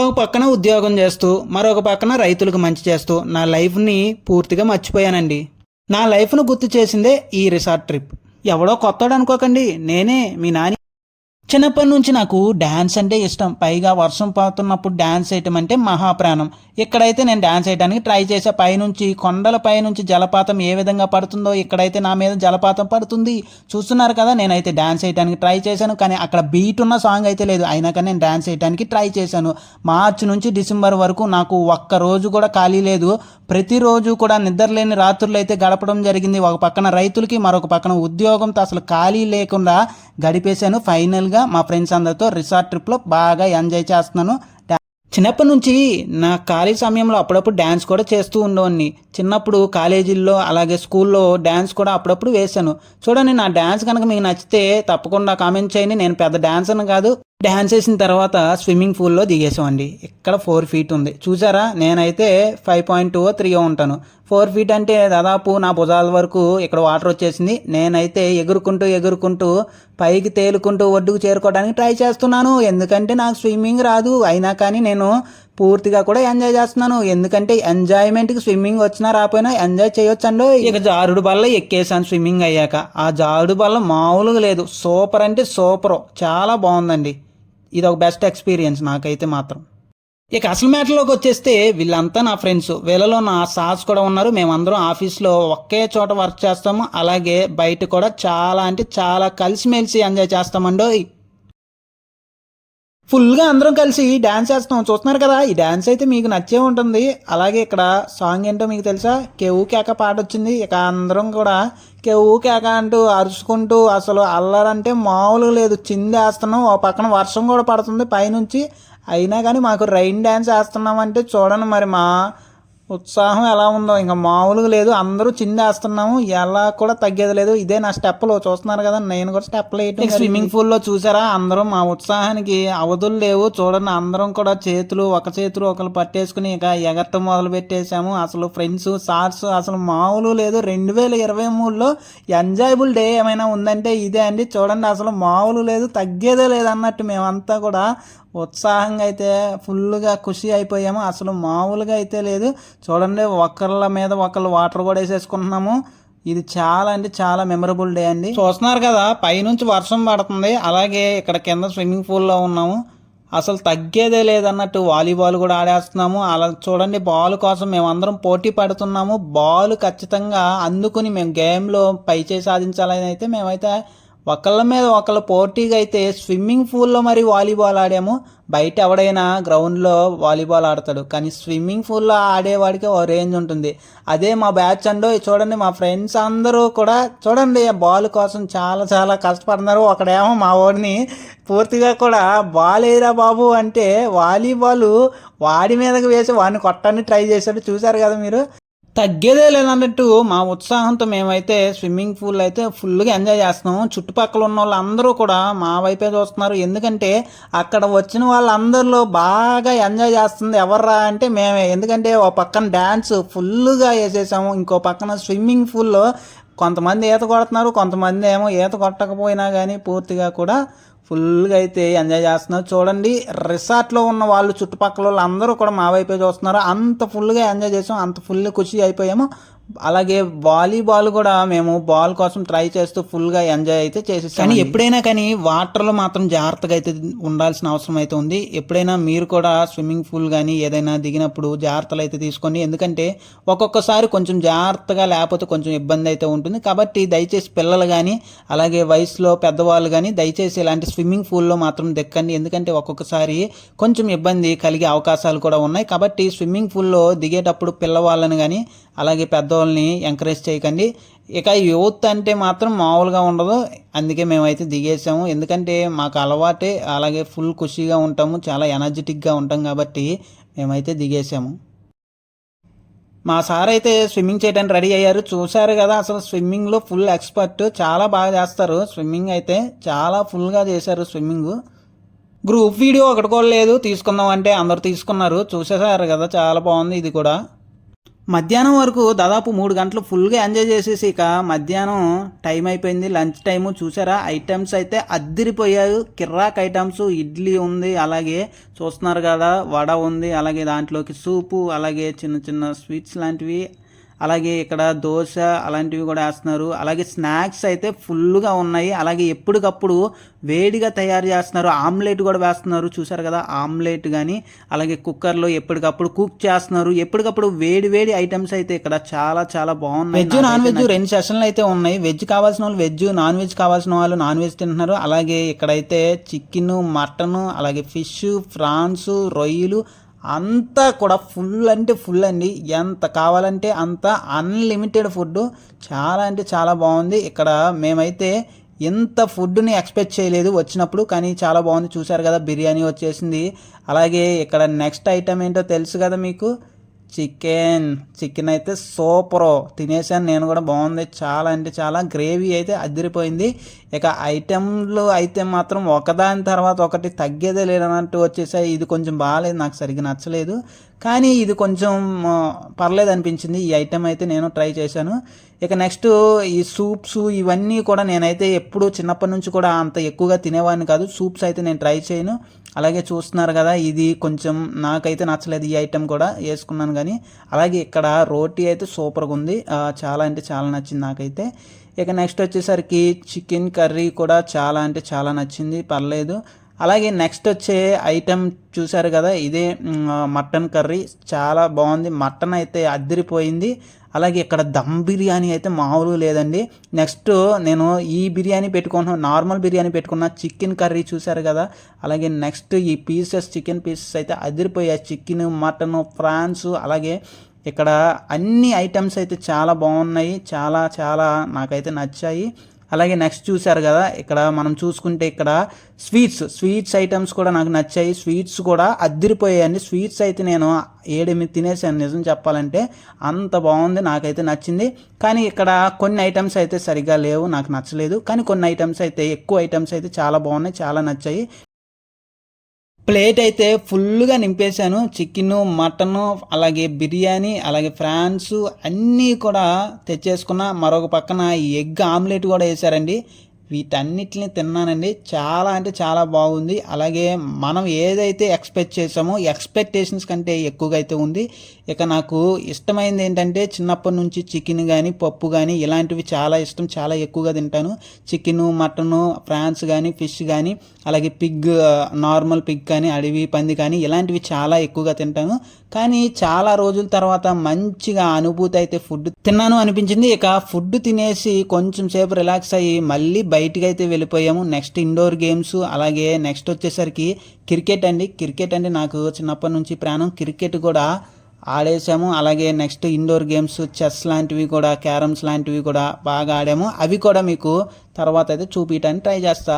ఒక పక్కన ఉద్యోగం చేస్తూ మరొక పక్కన రైతులకు మంచి చేస్తూ నా లైఫ్ని పూర్తిగా మర్చిపోయానండి. నా లైఫ్ను గుర్తు చేసిందే ఈ రిసార్ట్ ట్రిప్. ఎవడో కొత్తడు అనుకోకండి నేనే మీ నాని. చిన్నప్పటి నుంచి నాకు డ్యాన్స్ అంటే ఇష్టం. పైగా వర్షం పడుతున్నప్పుడు డ్యాన్స్ చేయటం అంటే మహాప్రాణం. ఇక్కడైతే నేను డ్యాన్స్ చేయడానికి ట్రై చేసా పైనుంచి కొండల పైనుంచి జలపాతం ఏ విధంగా పడుతుందో ఇక్కడైతే నా మీద జలపాతం పడుతుంది చూస్తున్నారు కదా నేనైతే డ్యాన్స్ చేయడానికి ట్రై చేశాను కానీ అక్కడ బీట్ ఉన్న సాంగ్ అయితే లేదు. అయినా కానీ నేను డ్యాన్స్ చేయడానికి ట్రై చేశాను. మార్చి నుంచి డిసెంబర్ వరకు నాకు ఒక్క రోజు కూడా ఖాళీ లేదు. ప్రతిరోజు కూడా నిద్రలేని రాత్రులు అయితే గడపడం జరిగింది. ఒక పక్కన రైతులకి మరొక పక్కన ఉద్యోగంతో అసలు ఖాళీ లేకుండా గడిపేశాను. ఫైనల్గా మా ఫ్రెండ్స్ అందరితో రిసార్ట్ ట్రిప్లో బాగా ఎంజాయ్ చేస్తున్నాను. చిన్నప్పటి నుంచి నా ఖాళీ సమయంలో అప్పుడప్పుడు డ్యాన్స్ కూడా చేస్తూ ఉండేవాడిని. చిన్నప్పుడు కాలేజీల్లో అలాగే స్కూల్లో డ్యాన్స్ కూడా అప్పుడప్పుడు వేశాను. చూడండి నా డ్యాన్స్ కనుక మీకు నచ్చితే తప్పకుండా కామెంట్ చేయండి. నేను పెద్ద డ్యాన్సర్ను కాదు. డ్యాన్స్ వేసిన తర్వాత స్విమ్మింగ్ పూల్లో దిగేసామండి ఇక్కడ ఫోర్ ఫీట్ ఉంది. చూసారా? నేనైతే ఫైవ్ పాయింట్ టూ త్రీ ఉంటాను. ఫోర్ ఫీట్ అంటే దాదాపు నా భుజాల వరకు ఇక్కడ వాటర్ వచ్చేసింది. నేనైతే ఎగురుకుంటూ ఎగురుకుంటూ పైకి తేలుకుంటూ ఒడ్డుకు చేరుకోవడానికి ట్రై చేస్తున్నాను. ఎందుకంటే నాకు స్విమ్మింగ్ రాదు. అయినా కానీ నేను పూర్తిగా కూడా ఎంజాయ్ చేస్తున్నాను. ఎందుకంటే ఎంజాయ్మెంట్కి స్విమ్మింగ్ వచ్చినా రాపోయినా ఎంజాయ్ చేయొచ్చండి. ఇక జారుడు బల్ల ఎక్కేసాను స్విమ్మింగ్ అయ్యాక. ఆ జారుడు బల్ల మామూలుగా లేదు. సూపర్ అంటే సూపర్ చాలా బాగుందండి. ఇది ఒక బెస్ట్ ఎక్స్పీరియన్స్ నాకైతే మాత్రం. ఇక అసలు మ్యాటర్లోకి వచ్చేస్తే వీళ్ళంతా నా ఫ్రెండ్స్ వీళ్ళలో నా సాస్ కూడా ఉన్నారు. మేమందరం ఆఫీస్లో ఒకే చోట వర్క్ చేస్తాము. అలాగే బయట కూడా చాలా అంటే చాలా కలిసిమెలిసి ఎంజాయ్ చేస్తామండో ఫుల్గా అందరం కలిసి డ్యాన్స్ చేస్తాం చూస్తున్నారు కదా ఈ డ్యాన్స్ అయితే మీకు నచ్చే ఉంటుంది. అలాగే ఇక్కడ సాంగ్ ఏంటో మీకు తెలుసా? కేవు కేక పాట వచ్చింది. ఇక అందరం కూడా కేవు కేక అంటూ అరుచుకుంటూ అసలు అల్లరంటే మామూలుగా లేదు. చిందేస్తున్నాం ఓ పక్కన వర్షం కూడా పడుతుంది. పైనుంచి అయినా కానీ మాకు రైన్ డ్యాన్స్ వేస్తున్నామంటే చూడండి మరి మా ఉత్సాహం ఎలా ఉందో. ఇంకా మామూలుగా లేదు. అందరూ చిందేస్తున్నాము. ఎలా కూడా తగ్గేది లేదు. ఇదే నా స్టెప్లు చూస్తున్నారు కదా నేను కూడా స్టెప్లు వేయటం స్విమ్మింగ్ పూల్లో చూసారా? అందరూ మా ఉత్సాహానికి అవధులు లేవు. చూడండి అందరం కూడా చేతులు ఒక చేతులు ఒకరు పట్టేసుకుని ఇక ఎగరటం మొదలు పెట్టేశాము. అసలు ఫ్రెండ్స్ సార్స్ అసలు మామూలు లేదు. రెండు వేల ఇరవై మూడులో ఎంజాయబుల్ డే ఏమైనా ఉందంటే ఇదే అండి. చూడండి అసలు మామూలు లేదు తగ్గేదే లేదు అన్నట్టు మేమంతా కూడా ఉత్సాహంగా అయితే ఫుల్గా ఖుషి అయిపోయాము. అసలు మామూలుగా అయితే లేదు. చూడండి ఒకళ్ళ మీద ఒకళ్ళు వాటర్ కూడా వేసేసుకుంటున్నాము. ఇది చాలా అంటే చాలా మెమరబుల్ డే అండి. చూస్తున్నారు కదా పైనుంచి వర్షం పడుతుంది. అలాగే ఇక్కడ కింద స్విమ్మింగ్ పూల్లో ఉన్నాము. అసలు తగ్గేదే లేదన్నట్టు వాలీబాల్ కూడా ఆడేస్తున్నాము. అలా చూడండి బాల్ కోసం మేము అందరం పోటీ పడుతున్నాము. బాల్ ఖచ్చితంగా అందుకుని మేము గేమ్లో పైచే సాధించాలని అయితే మేమైతే ఒకళ్ళ మీద ఒకళ్ళ పోటీగా అయితే స్విమ్మింగ్ పూల్లో మరి వాలీబాల్ ఆడాము. బయట ఎవడైనా గ్రౌండ్లో వాలీబాల్ ఆడతాడు. కానీ స్విమ్మింగ్ పూల్లో ఆడేవాడికి ఓ రేంజ్ ఉంటుంది. అదే మా బ్యాచ్ అండో చూడండి మా ఫ్రెండ్స్ అందరూ కూడా చూడండి బాల్ కోసం చాలా చాలా కష్టపడుతున్నారు. ఒకడేమో మా వాడిని పూర్తిగా కూడా బాల్ ఏరా బాబు అంటే వాలీబాల్ వాడి మీదకి వేసి వాడిని కొట్టడానికి ట్రై చేశాడు. చూశారు కదా మీరు? తగ్గేదే లేదన్నట్టు మా ఉత్సాహంతో మేమైతే స్విమ్మింగ్ పూల్ అయితే ఫుల్గా ఎంజాయ్ చేస్తున్నాం చుట్టుపక్కల ఉన్న వాళ్ళందరూ కూడా మా వైపే చూస్తున్నారు. ఎందుకంటే అక్కడ వచ్చిన వాళ్ళందరిలో బాగా ఎంజాయ్ చేస్తుంది ఎవర్రా అంటే మేమే. ఎందుకంటే ఓ పక్కన డ్యాన్స్ ఫుల్గా వేసేసాము. ఇంకో పక్కన స్విమ్మింగ్ పూల్లో కొంతమంది ఈత కొడుతున్నారు కొంతమంది ఏమో ఈత కొట్టకపోయినా కానీ పూర్తిగా కూడా ఫుల్గా అయితే ఎంజాయ్ చేస్తున్నారు. చూడండి రిసార్ట్లో ఉన్న వాళ్ళు చుట్టుపక్కల వాళ్ళు అందరూ కూడా మా వైపే చూస్తున్నారు. అంత ఫుల్గా ఎంజాయ్ చేసాం. అంత ఫుల్ ఖుషి అయిపోయాము. అలాగే వాలీబాల్ కూడా మేము బాల్ కోసం ట్రై చేస్తూ ఫుల్గా ఎంజాయ్ అయితే చేసేసాం కానీ ఎప్పుడైనా కానీ వాటర్లో మాత్రం జాగ్రత్తగా అయితే ఉండాల్సిన అవసరం అయితే ఉంది. ఎప్పుడైనా మీరు కూడా స్విమ్మింగ్ పూల్ కానీ ఏదైనా దిగినప్పుడు జాగ్రత్తలు అయితే తీసుకోండి. ఎందుకంటే ఒక్కొక్కసారి కొంచెం జాగ్రత్తగా లేకపోతే కొంచెం ఇబ్బంది అయితే ఉంటుంది. కాబట్టి దయచేసి పిల్లలు కానీ అలాగే వయసులో పెద్దవాళ్ళు కానీ దయచేసి ఇలాంటి స్విమ్మింగ్ పూల్లో మాత్రం దిక్కండి. ఎందుకంటే ఒక్కొక్కసారి కొంచెం ఇబ్బంది కలిగే అవకాశాలు కూడా ఉన్నాయి. కాబట్టి స్విమ్మింగ్ పూల్లో దిగేటప్పుడు పిల్లవాళ్ళని కానీ అలాగే పెద్దవాళ్ళని ఎంకరేజ్ చేయకండి. ఇక యూత్ అంటే మాత్రం మామూలుగా ఉండదు. అందుకే మేమైతే దిగేసాము ఎందుకంటే మాకు అలవాటే. అలాగే ఫుల్ ఖుషీగా ఉంటాము. చాలా ఎనర్జెటిక్గా ఉంటాం కాబట్టి మేమైతే దిగేసాము మా సార్ అయితే స్విమ్మింగ్ చేయడానికి రెడీ అయ్యారు. చూశారు కదా అసలు స్విమ్మింగ్లో ఫుల్ ఎక్స్పర్ట్ చాలా బాగా చేస్తారు. స్విమ్మింగ్ అయితే చాలా ఫుల్గా చేశారు స్విమ్మింగ్ గ్రూప్ వీడియో ఒకటి కూడా లేదు. తీసుకుందాం అంటే అందరు తీసుకున్నారు. చూసేసారు కదా చాలా బాగుంది ఇది కూడా. మధ్యాహ్నం వరకు దాదాపు మూడు గంటలు ఫుల్గా ఎంజాయ్ చేసేసి ఇక మధ్యాహ్నం టైం అయిపోయింది. లంచ్ టైము చూసారా? ఐటమ్స్ అయితే అద్దిరిపోయాయి. కిర్రాక్ ఐటమ్స్ ఇడ్లీ ఉంది అలాగే చూస్తున్నారు కదా వడ ఉంది అలాగే దాంట్లోకి సూపు అలాగే చిన్న చిన్న స్వీట్స్ లాంటివి. అలాగే ఇక్కడ దోశ అలాంటివి కూడా వేస్తున్నారు. అలాగే స్నాక్స్ అయితే ఫుల్గా ఉన్నాయి. అలాగే ఎప్పటికప్పుడు వేడిగా తయారు చేస్తున్నారు. ఆమ్లెట్ కూడా వేస్తున్నారు. చూసారు కదా ఆమ్లెట్ కానీ అలాగే కుక్కర్లో ఎప్పటికప్పుడు కుక్ చేస్తున్నారు. ఎప్పటికప్పుడు వేడి వేడి ఐటమ్స్ అయితే ఇక్కడ చాలా చాలా బాగున్నాయి. వెజ్ నాన్ వెజ్ రెండు సెషన్లు అయితే ఉన్నాయి. వెజ్ కావాల్సిన వాళ్ళు వెజ్ నాన్ వెజ్ కావాల్సిన వాళ్ళు నాన్ వెజ్ తింటున్నారు. అలాగే ఇక్కడైతే చికెన్ మటన్ అలాగే ఫిష్ ఫ్రాన్స్ రొయ్యలు అంతా కూడా ఫుల్ అంటే ఫుల్ అండి. ఎంత కావాలంటే అంత అన్లిమిటెడ్ ఫుడ్ చాలా అంటే చాలా బాగుంది. ఇక్కడ మేమైతే ఇంత ఫుడ్ని ఎక్స్పెక్ట్ చేయలేదు వచ్చినప్పుడు కానీ చాలా బాగుంది. చూసారు కదా బిర్యానీ వచ్చేసింది. అలాగే ఇక్కడ నెక్స్ట్ ఐటమ్ ఏంటో తెలుసు కదా మీకు? చికెన్ చికెన్ అయితే సూపర్. తినేసాను నేను కూడా బాగుంది. చాలా అంటే చాలా గ్రేవీ అయితే అదిరిపోయింది. ఇక ఐటెంలు అయితే మాత్రం ఒకదాని తర్వాత ఒకటి తగ్గేదే లేదన్నట్టు వచ్చేసాయి. ఇది కొంచెం బాగాలేదు నాకు సరిగ్గా నచ్చలేదు. కానీ ఇది కొంచెం పర్లేదు అనిపించింది. ఈ ఐటెం అయితే నేను ట్రై చేశాను. ఇక నెక్స్ట్ ఈ సూప్స్ ఇవన్నీ కూడా నేనైతే ఎప్పుడు చిన్నప్పటి నుంచి కూడా అంత ఎక్కువగా తినేవాడిని కాదు. సూప్స్ అయితే నేను ట్రై చేయను. అలాగే చూస్తున్నారు కదా ఇది కొంచెం నాకైతే నచ్చలేదు ఈ ఐటెం కూడా వేసుకున్నాను కానీ అలాగే ఇక్కడ రోటీ అయితే సూపర్గా ఉంది. చాలా అంటే చాలా నచ్చింది నాకైతే. ఇక నెక్స్ట్ వచ్చేసరికి చికెన్ కర్రీ కూడా చాలా అంటే చాలా నచ్చింది. పర్లేదు. అలాగే నెక్స్ట్ వచ్చే ఐటెం చూసారు కదా ఇదే మటన్ కర్రీ చాలా బాగుంది. మటన్ అయితే అద్దరిపోయింది. అలాగే ఇక్కడ దమ్ బిర్యానీ అయితే మామూలు లేదండి. నెక్స్ట్ నేను ఈ బిర్యానీ పెట్టుకున్నాను నార్మల్ బిర్యానీ పెట్టుకున్న చికెన్ కర్రీ చూసారు కదా. అలాగే నెక్స్ట్ ఈ పీసెస్ చికెన్ పీసెస్ అయితే అదిరిపోయాయి చికెన్ మటన్ ఫ్రాన్స్ అలాగే ఇక్కడ అన్ని ఐటమ్స్ అయితే చాలా బాగున్నాయి. చాలా చాలా నాకైతే నచ్చాయి. అలాగే నెక్స్ట్ చూశారు కదా ఇక్కడ మనం చూసుకుంటే ఇక్కడ స్వీట్స్ స్వీట్స్ ఐటమ్స్ కూడా నాకు నచ్చాయి. స్వీట్స్ కూడా అద్దరిపోయాయండి స్వీట్స్ అయితే నేను ఏడెనిమిది తినేసాను. నిజం చెప్పాలంటే అంత బాగుంది నాకైతే నచ్చింది. కానీ ఇక్కడ కొన్ని ఐటమ్స్ అయితే సరిగ్గా లేవు నాకు నచ్చలేదు. కానీ కొన్ని ఐటమ్స్ అయితే ఎక్కువ ఐటమ్స్ అయితే చాలా బాగున్నాయి చాలా నచ్చాయి. ప్లేట్ అయితే ఫుల్గా నింపేశాను. చికెన్ మటన్ అలాగే బిర్యానీ అలాగే ఫ్రాన్స్ అన్నీ కూడా తెచ్చేసుకున్న. మరొక పక్కన ఎగ్ ఆమ్లెట్ కూడా వేశారండి. వీటన్నిటిని తిన్నానండి. చాలా అంటే చాలా బాగుంది. అలాగే మనం ఏదైతే ఎక్స్పెక్ట్ చేసామో ఎక్స్పెక్టేషన్స్ కంటే ఎక్కువగా అయితే ఉంది. ఇక నాకు ఇష్టమైంది ఏంటంటే చిన్నప్పటి నుంచి చికెన్ కానీ పప్పు కానీ ఇలాంటివి చాలా ఇష్టం. చాలా ఎక్కువగా తింటాను. చికెన్ మటన్ ఫ్రాన్స్ కానీ ఫిష్ కానీ అలాగే పిగ్ నార్మల్ పిగ్ కానీ అడవి పంది కానీ ఇలాంటివి చాలా ఎక్కువగా తింటాను. కానీ చాలా రోజుల తర్వాత మంచిగా అనుభూతి అయితే ఫుడ్ తిన్నాను అనిపించింది. ఇక ఫుడ్ తినేసి కొంచెం సేపు రిలాక్స్ అయ్యి మళ్ళీ బయటికి అయితే వెళ్ళిపోయాము. నెక్స్ట్ ఇండోర్ గేమ్స్ అలాగే నెక్స్ట్ వచ్చేసరికి క్రికెట్ అండి. క్రికెట్ అంటే నాకు చిన్నప్పటి నుంచి ప్రాణం. క్రికెట్ కూడా ఆడేసాము అలాగే నెక్స్ట్ ఇండోర్ గేమ్స్ చెస్ లాంటివి కూడా క్యారమ్స్ లాంటివి కూడా బాగా ఆడాము. అవి కూడా మీకు తర్వాత అయితే చూపించడానికి ట్రై చేస్తా.